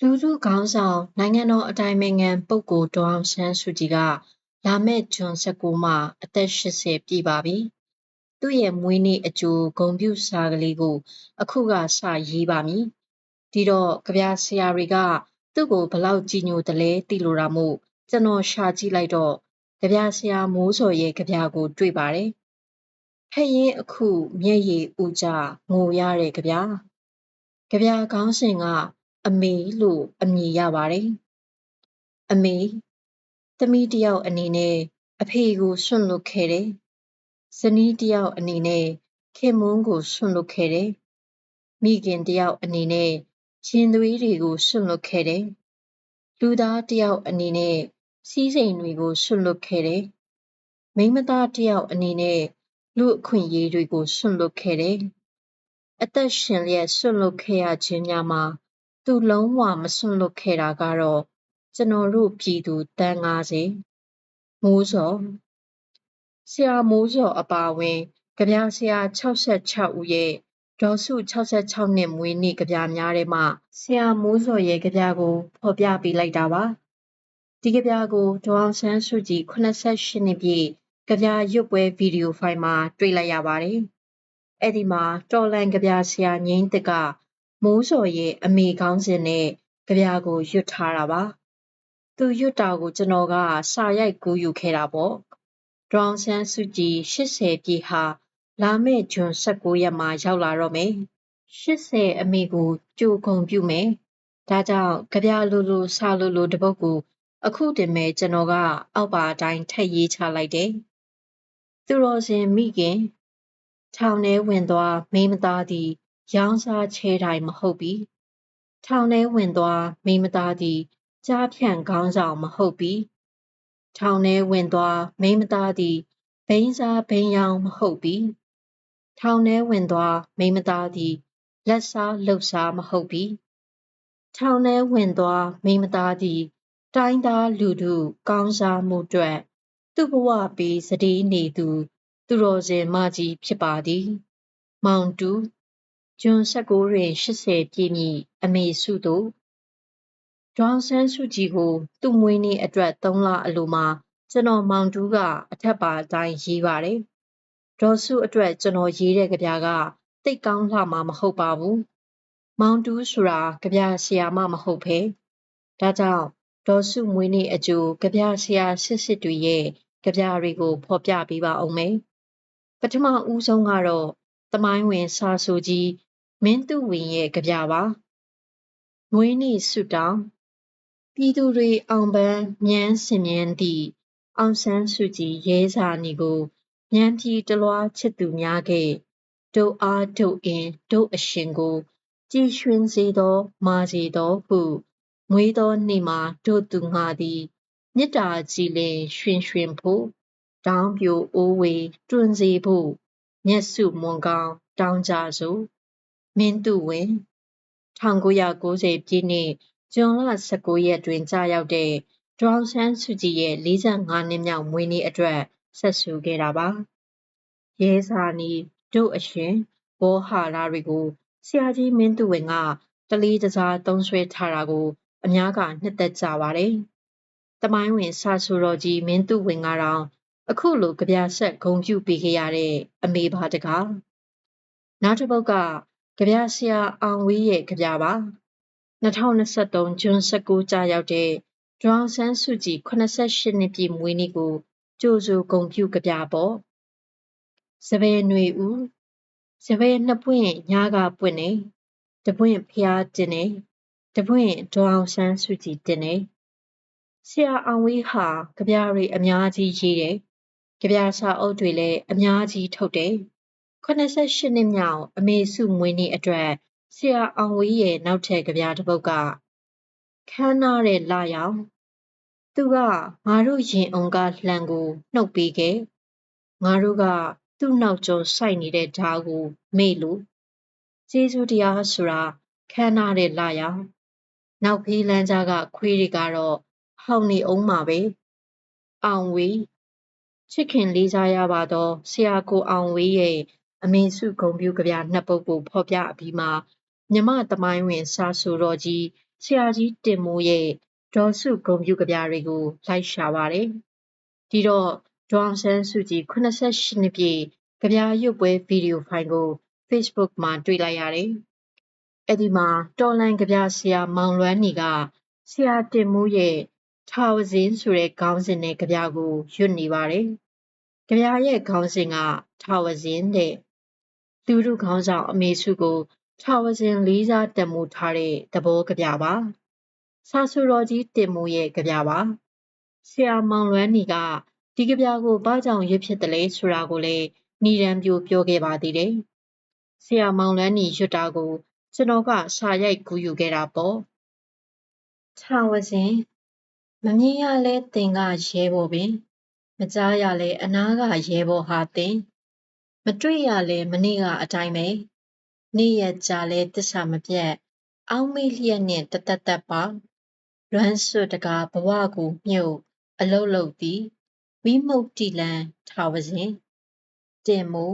လူထုခေါင်းဆောင်နိုင်ငံတော်အတိုင်ပင်ခံပုဂ္ဂိုလ်ဒေါ်အောင်ဆန်းစုကြည်ကလာမယ့်ဇွန်19မှာအသက်80ပြည့်ပါပြီ။သူ့ရဲ့မွေးနေ့အကြိုဂုဏ်ပြုစာကလေးကို အခုကစရေးပါမည်။ဒီတော့ကြပြဆရာတွေကသူ့ကိုဘလောက်ကြည်ညိုတယ်လဲသိလို့တာမို့ကျွန်တော်ရှာကြည့်လိုက်တော့ကြပြဆရာမိုးစော်ရဲ့ကြပြကို တွေ့ပါတယ်။ဖက်ရင်အခုမျက်ရည်ဥကြငိုရတဲ့ကြပြ။ကြပြခေါင်းစဉ်က အမေလို့အမည်ရပါတယ်။အမေသမီးတယောက်အနေနဲ့အဖေကိုစွန့်လွတ်ခဲ့တယ်။ဇနီးတယောက်အနေနဲ့ခင်မွန်းကိုစွန့်လွတ်ခဲ့တယ်။မိခင်တယောက်အနေနဲ့ရင်သွေးတွေကိုစွန့်လွတ်ခဲ့တယ်။လူသားတယောက်အနေနဲ့စီးစိမ်တွေကိုစွန့်လွတ်ခဲ့တယ်။မိန်းမသားတယောက်အနေနဲ့လူ့အခွင့်အရေးတွေကိုစွန့်လွတ်ခဲ့တယ်။အသက်ရှင်လျက်စွန့်လွတ်ခဲ့ရခြင်းများမှာ သူလုံးဝမစွန့်လွတ်ခဲ့တာကတော့ ကျွန်တော်တို့ပြည်သူသန်း90မိုးစော်ဆရာမိုးစော်အပါအဝင်ကြပြဆရာ66ဦးရဲ့ဒေါ်စု66နှစ်မွေးနေ့ကြပြများထဲမှာဆရာမိုးစော်ရဲ့ကြပြကိုဖော်ပြပေးလိုက်တာပါဒီကြပြကိုဒေါအောင်ဆန်းစုကြည်88နှစ်ပြည့်ကြပြရွတ်ပွဲဗီဒီယိုဖိုင်မှာတွေ့လိုက်ရပါတယ်အဲ့ဒီမှာတော်လန်ကြပြဆရာငိမ့်တက မိုးစော်ရဲ့အမေခေါင်းစဉ်နဲ့ကြပြာကိုရွတ်ထားတာပါ။သူရွတ်တာကိုကျွန်တော်ကစာရိုက်ကူးယူခဲ့တာပေါ့။ဒေါအောင်ဆန်းစုကြည်80ပြည့်ဟာလာမယ့်ဇွန်19ရက်မှာရောက်လာတော့မယ်။80အမေကိုကြိုကုန်ပြုမယ်။ဒါကြောင့်ကြပြာလိုလိုစာလိုလိုတပုတ်ကိုအခုတင်မဲ့ကျွန်တော်ကအောက်ပါအတိုင်းထက်ရေးချလိုက်တယ်။သူတော်စင်မိခင်ထောင်ထဲဝင်သွားမိမသားသည် ရောင်းစားချဲတိုင်းမဟုတ်ပြီ။ထောင်ထဲဝင်သွားမိန်းမသားသည်ကျားဖြန့်ခေါင်းဆောင်မဟုတ်ပြီ။ထောင်ထဲဝင်သွားမိန်းမသားသည်ဘိန်းစားဘိန်းရောင်မဟုတ်ပြီ။ထောင်ထဲဝင်သွားမိန်းမသားသည်လက်စားလှုပ်စားမဟုတ်ပြီ။ထောင်ထဲဝင်သွားမိန်းမသားသည် တိုင်းသားလူထုကောင်းစားမှုအတွက်သူ့ဘဝပေးစတိနေသူ သူတော်စင်မကြီးဖြစ်ပါသည်။မောင်တူ ဂျွန်19တွင်80ပြည့်မည်အမေစုတို့ ဒေါအောင်ဆန်းစုကြည်ကို သူ့မွေးနေ့အတွက်3လအလိုမှာ ကျွန်တော် မောင်တူးက အထက်ပါအတိုင်း ရေးပါတယ်။ဒေါ်စုအတွက် ကျွန်တော်ရေးတဲ့ကြပြာကတိတ်ကောင်းလှမှာ မဟုတ်ပါဘူး။မောင်တူးဆိုတာကြပြာဆရာမ မဟုတ်ဘဲ။ဒါကြောင့် ဒေါ်စုမွေးနေ့အကျိုးကြပြာဆရာစစ်စစ်တွေရဲ့ကြပြာတွေကို ဖော်ပြပေးပါအောင်မယ်။ပထမဦးဆုံးကတော့ သမိုင်းဝင်စာဆိုကြီးမင်းသူဝင်ရဲ့ကြပြပါမွေးနေ့ဆုတောင်းပြည်သူတွေအောင်ပန်းမြန်းစင်မြန်းသည့်အောင်ဆန်းစုကြည်ရဲစာနီကိုမြန်းပြည်တလွားချစ်သူများကဒုအားဒုအင်ဒုအရှင်ကိုကြည်ရွှင်စေသော မာစီသောဟုမွေးသောနေ့မှာတို့သူငှာသည်မေတ္တာကြည်လင်ရွှင်ရွှင်ဖို့တောင်းပြိုအိုးဝေတွင်စေဖို့ မျက်စုမွန်ကောင်းတောင်းကြစို့မင်းသူဝင်1990ပြည့်နှစ်ဇွန်လ19ရက်တွင်ကြာရောက်တဲ့ဒေါအောင်ဆန်းစုကြည်ရဲ့45နှစ်မြောက်မွေးနေ့အတွက်ဆက်ဆူခဲ့တာပါ။ရဲစာနီတို့အရှင်ဘောဟာလာတွေကိုဆရာကြီးမင်းသူဝင်ကတလေးတစားသုံးဆွဲထားတာကိုအများကနှစ်သက်ကြပါတယ်။တမိုင်းဝင်စာဆိုတော်ကြီးမင်းသူဝင်ကတော့ အခုလိုကြပြဆက်ဂုံပြုပေးခဲ့ရတဲ့အမေပါတကားနောက်တစ်ပုတ်ကကြပြဆရာအောင်ဝေးရဲ့ကြပြပါ2023ဇွန်19ကြာရောက်တဲ့ဒေါအောင်ဆန်းစုကြည်88နှစ်ပြည့်မွေးနေ့ကိုကြိုဆိုဂုဏ်ပြုကြပြပေါ့စပယ်ຫນွေဦးစပယ်နှစ်ပွင့်ညာကပွင့်နေတပွင့်ဖျားတင်နေတပွင့်ဒေါအောင်ဆန်းစုကြည်တင်နေဆရာအောင်ဝေးဟာကြပြတွေအများကြီးရေးတယ် ကြပြစာအုပ်တွေလည်းအများကြီးထုတ်တယ်88နှစ်မြောက်အမေစုမွေးနေ့အတွက်ဆရာအောင်ဝေးရဲ့နောက်ထပ်ကြပြတစ်ပုဒ်ကခမ်းနားတဲ့လာရောင်သူကငါတို့ရင်အောင်ကလှန်ကိုနှုတ်ပေးခဲ့ငါတို့ကသူ့နောက်ကျောစိုက်နေတဲ့ဓာတ်ကိုမေ့လို့ကျေးဇူးတရားဆိုတာခမ်းနားတဲ့လာရောင်နောက်ဖေးလန်းကြားကခွေးတွေကတော့ဟောင်းနေအောင်မှာပဲအောင်ဝေး ချစ်ခင်လေးစားရပါတော့ဆရာကိုအောင်ဝေးရဲ့အမေစုဂုံပြုကြပြနှစ်ပုဒ်ကိုဖော်ပြအပြီးမှာမြမသမိုင်းဝင်စာဆိုတော်ကြီးဆရာကြီးတင်မိုးရဲ့ဒေါ်စုဂုံပြုကဗျာတွေကိုလိုက်ရှာပါတယ်။ဒီတော့ဒေါအောင်ဆန်းစုကြည်88နှစ်ပြည့်ကဗျာရွတ်ပွဲဗီဒီယိုဖိုင်ကို Facebook မှာတွေ့လိုက်ရတယ်။အဲ့ဒီမှာတော်လန်ကဗျာဆရာမောင်လွမ်းနီကဆရာတင်မိုးရဲ့ထာဝဇင်းဆိုတဲ့ခေါင်းစဉ်နဲ့ကြပြကိုရွတ်နေပါတယ်။ ကြပြရဲ့ခေါင်းစဉ်ကထာဝဇင်းတဲ့လူလူခေါင်းဆောင်အမေစုကိုထာဝဇင်းလေးစားတမှုထားတဲ့သဘောကြပြပါ။ဆာဆူတော်ကြီးတင်မိုးရဲ့ကြပြပါ။ဆရာမောင်လွမ်းနီကဒီကြပြကိုဘာကြောင့်ရွတ်ဖြစ်တယ်လဲဆိုတာကိုလည်းနီရန်ပြိုပြောခဲ့ပါသေးတယ်။ဆရာမောင်လွမ်းနီရွတ်တာကိုကျွန်တော်ကစာရိုက်ကူးယူခဲ့တာပေါ့။ထာဝဇင်းမမြင်ရလဲသင်ကရဲဘော်ပင် မကြားရလဲအနားကရဲဘော်ဟာသင်မတွေ့ရလဲမနေ့ကအတိုင်းပဲနေ့ရက်ကြာလဲတစ္ဆာမပြတ် အောင်းမေးလျက်နဲ့တသက်သက်ပါလွမ်းစွတ်တကားဘဝကိုမြုပ်အလုတ်လုတ်သည်ဝိမု ക്തി လန်ထာဝစဉ်တင်မူ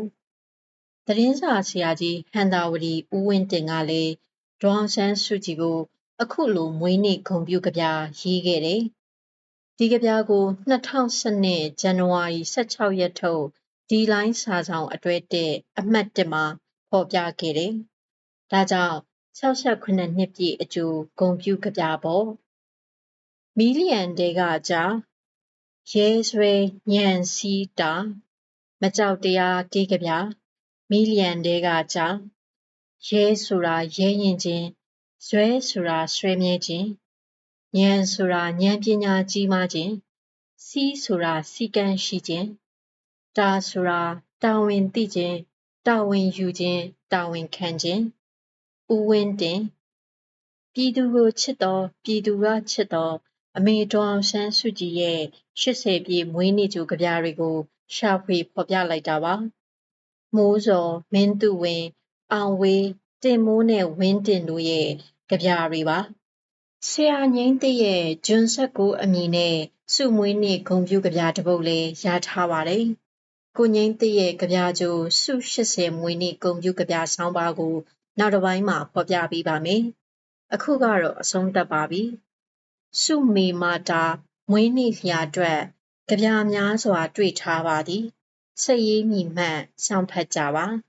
သတင်းစာဆရာကြီးဟန်တာဝတီဦးဝင်းတင်ကလည်းဒေါအောင်ဆန်းစုကြည်ကို အခုလိုမွေးနေ့ဂုဏ်ပြုကဗျာရေးခဲ့တယ် ဒီကဗျာကို2012ဇန်နဝါရီ16ရက်ထုတ်ဒီလိုင်းစာဆောင်အတွဲတဲ့အမှတ်1မှာဖော်ပြခဲ့တယ်။ဒါကြောင့်68နှစ်ပြည့်အကျိုးဂုံပြုကဗျာပေါ့။မီလီယံတဲကကြာရဲဆွဲညံစီးတာမကြောက်တရားတေးကဗျာမီလီယံတဲကကြာရဲဆိုတာရဲရင်ချင်းဇွဲဆိုတာဆွဲမြဲခြင်း ဉာဏ်ဆိုတာဉာဏ်ပညာကြီးမားခြင်းစီးဆိုတာစီကံရှိခြင်းတာဆိုတာတာဝန်သိခြင်းတာဝန်ယူခြင်းတာဝန်ခံခြင်းဥဝင်းတင်ပြည်သူကိုချစ်တော်ပြည်သူကချစ်တော်အမေတော်အောင်ဆန်းစုကြည်ရဲ့80ပြည့်မွေးနေ့ကြိုကြပြတွေကိုရှာဖွေဖော်ပြလိုက်တာပါမိုးစော်မင်းသူဝင်းအောင်ဝေးတင်မိုးနဲ့ဝင်းတင်တို့ရဲ့ကြပြတွေပါ ဆရာငိမ့်သိရဲ့ဂျွန်ဆက်ကိုအမည်နဲ့စုမွေးနေ့ဂုံပြူကြပြတစ်ပုဒ်လည်းရထားပါတယ်။ကိုငိမ့်သိရဲ့ကြပြကျိုးစု80မွေးနေ့ဂုံပြူကြပြဆောင်းပါးကို နောက်တစ်ပိုင်းမှာဖော်ပြပေးပါမယ်။အခုကတော့အဆုံးသတ်ပါပြီ။စုမေမာတာမွေးနေ့လျာအတွက်ကြပြများစွာတွေ့ထားပါသည်။စိတ်ရည်မြည်မှတ်စောင့်ဖတ်ကြပါ။